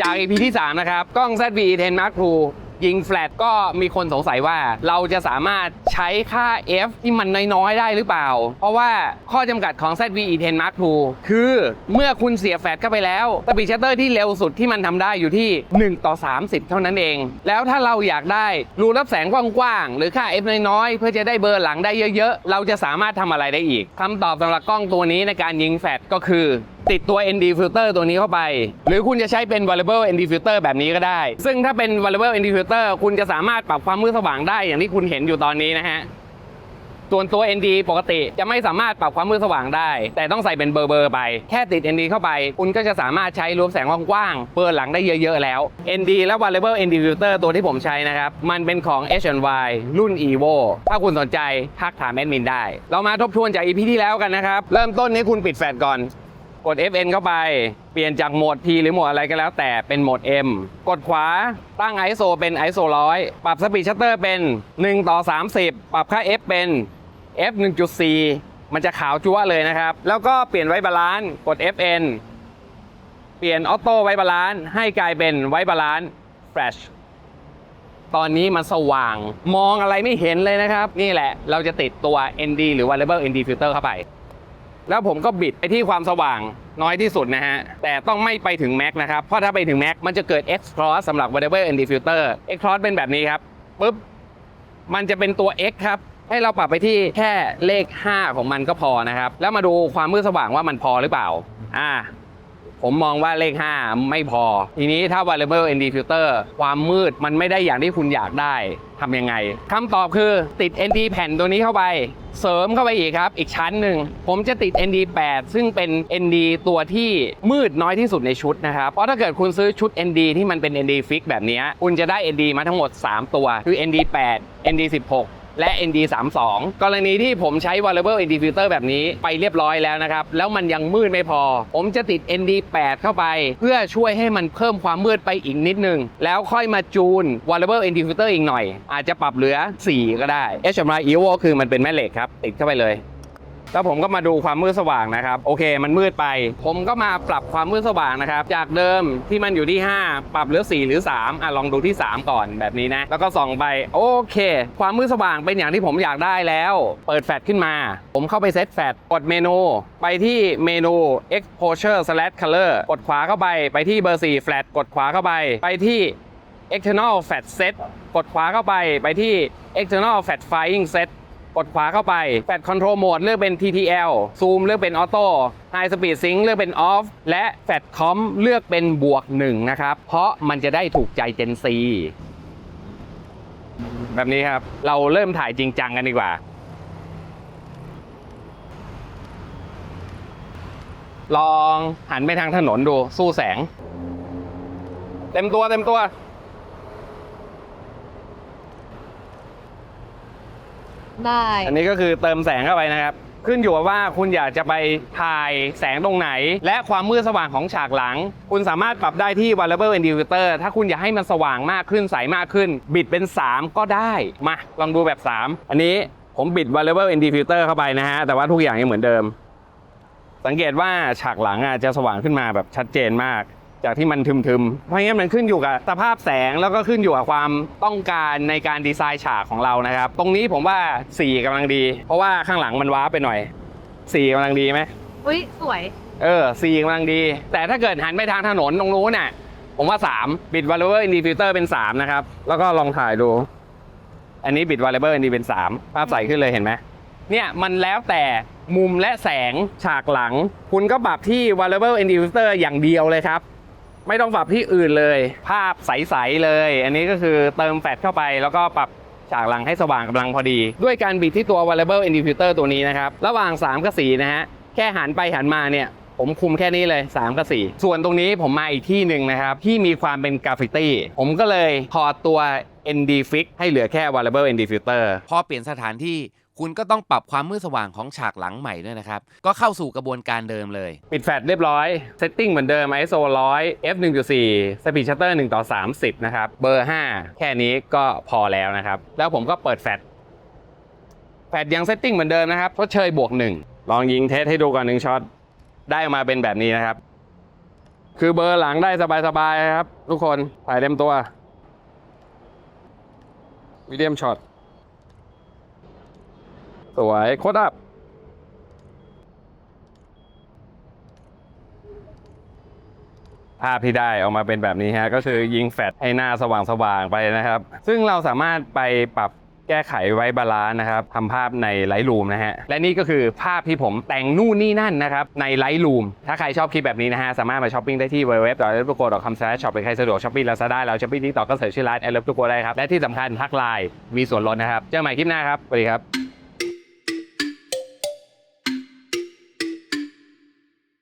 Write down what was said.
จาก EP ที่ 3 นะครับ กล้อง ZV-10 Mark II ยิงแฟลตก็มีคนสงสัยว่าเราจะสามารถใช้ค่า f ที่มันน้อย ๆ ได้หรือเปล่า เพราะว่าข้อจำกัดของ ZV-E10 Mark II คือเมื่อคุณเสียแฟลตเข้าไปแล้วสปีดชัตเตอร์ที่เร็วสุดที่มันทำได้อยู่ที่ 1 ต่อ 30 เท่านั้นเอง แล้วถ้าเราอยากได้รูรับแสงกว้างๆ หรือค่า f น้อยๆ เพื่อจะได้เบอร์หลังได้เยอะ ๆ เราจะสามารถทำอะไรได้อีกคำตอบสำหรับกล้องตัวนี้ในการยิงแฟลตก็คือ ติดตัว ND filter ตัวนี้เข้าไป หรือคุณจะใช้เป็น variable ND filter แบบนี้ก็ได้ ซึ่งถ้าเป็น variable ND filter คุณจะสามารถปรับความมืดสว่างได้อย่างที่คุณเห็นอยู่ตอนนี้นะฮะส่วนตัว ND ปกติจะไม่สามารถปรับความมืดสว่างได้ แต่ต้องใส่เป็นเบอร์เบอร์ไป แค่ติด ND เข้าไป คุณก็จะสามารถใช้รูปแสงกว้างๆเบอร์หลังได้เยอะๆแล้ว ND และ variable ND filter ตัวที่ผมใช้นะครับ มันเป็นของ H&Y รุ่น EVO ถ้าคุณสนใจทักถามแอดมินได้ เรามาทบทวนจาก EP ที่แล้วกันนะครับ เริ่มต้นนี้คุณปิดแฟลชก่อน กด FN เข้าไป เปลี่ยนจากโหมด P หรือโหมดอะไรก็แล้วแต่เป็นโหมด M กดขวาตั้ง ISO เป็น ISO 100 ปรับสปีดชัตเตอร์เป็น 1 ต่อ 30 ปรับค่า F เป็น F 1.4 มันจะขาวจั๊วเลยนะครับ แล้วก็เปลี่ยนไว้บาลานซ์กด FN เปลี่ยนออโต้ไว้บาลานซ์ให้กลายเป็นไว้บาลานซ์แฟลชตอนนี้มันสว่าง มองอะไรไม่เห็นเลยนะครับ นี่แหละเราจะติดตัว ND หรือ Variable ND filter เข้าไป แล้วผมก็บิดไปที่ความสว่างน้อยที่สุดนะฮะ แต่ต้องไม่ไปถึงแม็กนะครับ เพราะถ้าไปถึงแม็กมันจะเกิด X cross สำหรับ variable ND filter X cross เป็นแบบนี้ครับปุ๊บมันจะเป็นตัว X ครับ ให้เราปรับไปที่แค่เลข 5 ของมันก็พอนะครับ แล้วมาดูความมืดสว่างว่ามันพอหรือเปล่า อ่า ผมมองว่าเลข 5 ไม่พอ ทีนี้ถ้า variable ND filter ความมืดมันไม่ได้อย่างที่คุณอยากได้ทำยังไงคำตอบคือติด ND แผ่นตัวนี้เข้าไป เสริมเข้าไปอีกครับ อีกชั้นหนึ่ง ผมจะติด ND 8 ซึ่งเป็น ND ตัวที่มืดน้อยที่สุดในชุดนะครับ เพราะถ้าเกิดคุณซื้อชุด ND ที่มันเป็น ND fix แบบนี้ คุณจะได้ ND มาทั้งหมด 3 ตัว คือ ND 8 ND 16 และ ND 3 2 กรณีที่ผมใช้ variable ND filter แบบนี้ไปเรียบร้อยแล้วนะครับ แล้วมันยังมืดไม่พอ ผมจะติด ND 8 เข้าไป เพื่อช่วยให้มันเพิ่มความมืดไปอีกนิดนึง แล้วค่อยมาจูน variable ND filter อีกหน่อย อาจจะปรับเหลือ 4 ก็ได้ HMI EVO คือมันเป็นแม่เหล็กครับ ติดเข้าไปเลย แล้วผมก็มาดูความมืดสว่างนะครับ โอเค มันมืดไป ผมก็มาปรับความมืดสว่างนะครับ จากเดิมที่มันอยู่ที่ 5 ปรับเหลือ 4 หรือ 3อะลองดูที่ 3 ก่อนแบบนี้นะ แล้วก็ส่องไปโอเค ความมืดสว่างเป็นอย่างที่ผมอยากได้แล้ว เปิดแฟลชขึ้นมา ผมเข้าไปเซตแฟลชกดเมนู ไปที่เมนู exposure slash color กดขวาเข้าไปไปที่เบอร์4 แฟลชกดขวาเข้าไป ไปที่ external flat set กดขวาเข้าไปไปที่ external flat firing set กดขวาเข้าไป Flat Control Mode เลือกเป็น TTL Zoom เลือกเป็น Auto High Speed Sync เลือกเป็น Off และ Flat Com เลือกเป็นบวก1นะครับ เพราะมันจะได้ถูกใจ Gen C แบบนี้ครับ เราเริ่มถ่ายจริงจังกันดีกว่า ลองหันไปทางถนนดูสู้แสง เต็มตัวเต็มตัว ได้ อันนี้ก็คือเติมแสงเข้าไปนะครับ ขึ้นอยู่กับว่าคุณอยากจะไปถ่ายแสงตรงไหน และความมืดสว่างของฉากหลัง คุณสามารถปรับได้ที่ variable ND filter ถ้าคุณอยากให้มันสว่างมากขึ้นใสมากขึ้น บิดเป็น 3 ก็ได้มาลองดูแบบ 3 อันนี้ผมบิด variable ND filter เข้าไปนะฮะแต่ว่าทุกอย่างยังเหมือนเดิม สังเกตว่าฉากหลังอะจะสว่างขึ้นมาแบบชัดเจนมาก จากที่มันทึมๆ เพราะงั้นมันขึ้นอยู่กับสภาพแสงแล้วก็ขึ้นอยู่กับความต้องการในการดีไซน์ฉากของเรานะครับ ตรงนี้ผมว่า4กำลังดี เพราะว่าข้างหลังมันว้าไปหน่อย4กำลังดีไหมอุ้ยสวย เออ4กำลังดี แต่ถ้าเกิดหันไปทางถนนตรงนู้นน่ะ ผมว่า 3 บิด variable ND filter เป็น 3 นะครับ แล้วก็ลองถ่ายดู อันนี้บิด variable ND เป็น 3 ภาพใสขึ้นเลยเห็นไหมเนี่ยมันแล้วแต่มุมและแสงฉากหลัง คุณก็ปรับที่ variable ND filter อย่างเดียวเลยครับ ไม่ต้องปรับที่อื่นเลย ภาพใส ๆ เลย อันนี้ก็คือเติมแฟลชเข้าไปแล้วก็ปรับฉากหลังให้สว่างกำลังพอดี ด้วยการบิดที่ตัว variable ND filter ตัวนี้นะครับ ระหว่าง 3 กับ 4 นะฮะ แค่หันไปหันมาเนี่ย ผมคุมแค่นี้เลย 3 กับ 4 ส่วนตรงนี้ผมมาอีกที่หนึ่งนะครับ ที่มีความเป็นกราฟฟิตี้ ผมก็เลยถอดตัว ND Fix ให้เหลือแค่ variable ND filter พอเปลี่ยนสถานที่ คุณก็ต้องปรับความมืดสว่างของฉากหลังใหม่ด้วยนะครับ ก็เข้าสู่กระบวนการเดิมเลย ปิดแฟลชเรียบร้อย เซตติ้งเหมือนเดิม ISO 100 f 1.4 Speed Shutter 1ต่อ30 นะครับ เบอร์ 5 แค่นี้ก็พอแล้วนะครับ แล้วผมก็เปิดแฟลช แฟลชยังเซตติ้งเหมือนเดิมนะครับทดเชยบวก 1 ลองยิงเทสให้ดูก่อนหนึ่งช็อต ได้ออกมาเป็นแบบนี้นะครับ คือเบอร์หลังได้สบายๆครับ ทุกคนถ่ายเต็มตัววิดี u มช็อต สวยโคตรอัพภาพที่ได้ออกมาเป็นแบบนี้ฮะ ก็คือยิงแฟลชให้หน้าสว่างๆไปนะครับ ซึ่งเราสามารถไปปรับแก้ไขไว้บาลานซ์นะครับทำภาพใน Lightroom นะฮะ และนี่ก็คือภาพที่ผมแต่งนู่นนี่นั่นนะครับ ใน Lightroom ถ้าใครชอบคลิปแบบนี้นะฮะ สามารถมาช้อปปิ้งได้ที่ www.love.co.com/shop หรือใครสะดวกช้อปปี้งลาซาด้าเราช้อปปี้งทิกตอกก็เสิร์ชชื่อร้าน love ทุกคนได้ครับ และที่สำคัญทักไลน์มีส่วนลดนะครับเจอกันใหม่คลิปหน้าครับสวัสดีครับ